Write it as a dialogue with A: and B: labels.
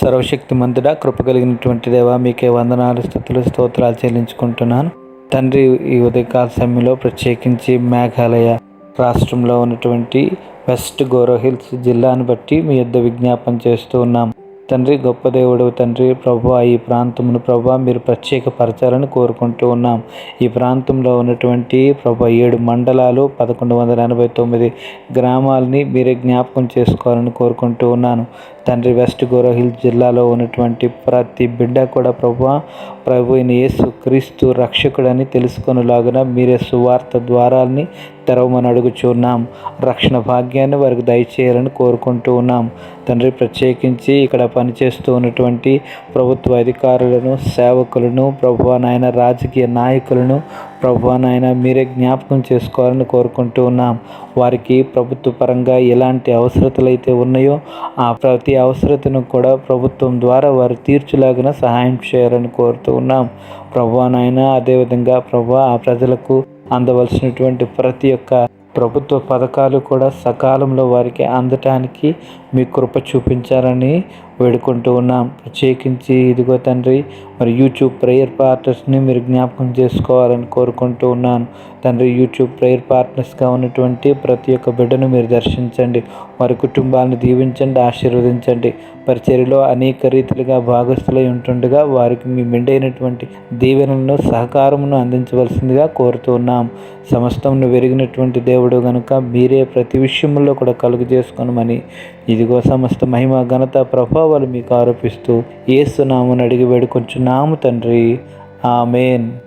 A: సర్వశక్తిమంతుడా కృప కలిగినటువంటి దేవా మీకే వందనాలు స్థుతులు స్తోత్రాలు చెల్లించుకుంటున్నాను. తండ్రి ఈ ఉదయకాల సమయంలో ప్రత్యేకించి మేఘాలయ రాష్ట్రంలో ఉన్నటువంటి వెస్ట్ గోరో హిల్స్ జిల్లాను బట్టి మీ యొద్ద విజ్ఞాపన చేస్తూ ఉన్నాం. తండ్రి గొప్ప దేవుడు తండ్రి ప్రభు ఈ ప్రాంతమును ప్రభు మీరు ప్రత్యేకపరచాలని కోరుకుంటూ ఉన్నాం. ఈ ప్రాంతంలో ఉన్నటువంటి ప్రభు ఏడు మండలాలు పదకొండు వందల ఎనభై తొమ్మిది గ్రామాలని మీరే జ్ఞాపకం చేసుకోవాలని కోరుకుంటూ ఉన్నాను. తండ్రి వెస్ట్ గోరో జిల్లాలో ఉన్నటువంటి ప్రతి బిడ్డ కూడా ప్రభు ప్రభు యేసు క్రీస్తు రక్షకుడని తెలుసుకునేలాగున మీరే సువార్త ద్వారాల్ని తెరవమని అడుగుచున్నాం. రక్షణ భాగ్యాన్ని వారికి దయచేయాలని కోరుకుంటూ ఉన్నాం. తండ్రి ప్రత్యేకించి ఇక్కడ పనిచేస్తూ ఉన్నటువంటి ప్రభుత్వ అధికారులను సేవకులను ప్రభు నాయన రాజకీయ నాయకులను ప్రభు నాయన మీరే జ్ఞాపకం చేసుకోవాలని కోరుకుంటూ ఉన్నాం. వారికి ప్రభుత్వ పరంగా ఎలాంటి అవసరతలు అయితే ఉన్నాయో ఆ ప్రతి అవసరతను కూడా ప్రభుత్వం ద్వారా వారు తీర్చులాగిన సహాయం చేయాలని కోరుతూ ఉన్నాం. ప్రభు నాయన అదేవిధంగా ప్రభు ఆ ప్రజలకు అందవలసినటువంటి ప్రతి ఒక్క ప్రభుత్వ పథకాలు కూడా సకాలంలో వారికి అందటానికి మీ కృప చూపించాలని వేడుకుంటూ ఉన్నాం. ప్రత్యేకించి ఇదిగో తండ్రి మరి యూట్యూబ్ ప్రేయర్ పార్ట్నర్స్ని మీరు జ్ఞాపకం చేసుకోవాలని కోరుకుంటూ ఉన్నాను. తండ్రి యూట్యూబ్ ప్రేయర్ పార్ట్నర్స్గా ఉన్నటువంటి ప్రతి ఒక్క బిడ్డను మీరు దర్శించండి. వారి కుటుంబాలను దీవించండి ఆశీర్వదించండి. పరిచర్యలో అనేక రీతిలుగా భాగస్థులై ఉంటుండగా వారికి మీ మెండైనటువంటి దీవెనలను సహకారమును అందించవలసిందిగా కోరుతూ ఉన్నాం. సమస్తమును వెరిగినటువంటి దేవుడు కనుక మీరే ప్రతి విషయంలో కూడా కలుగు చేసుకోనమని ఇదిగో సమస్త మహిమ ఘనత ప్రభావాలు మీకు ఆరోపిస్తూ ఏసునామని అడిగి వేడుకొంచున్నాము తండ్రి. ఆమెన్.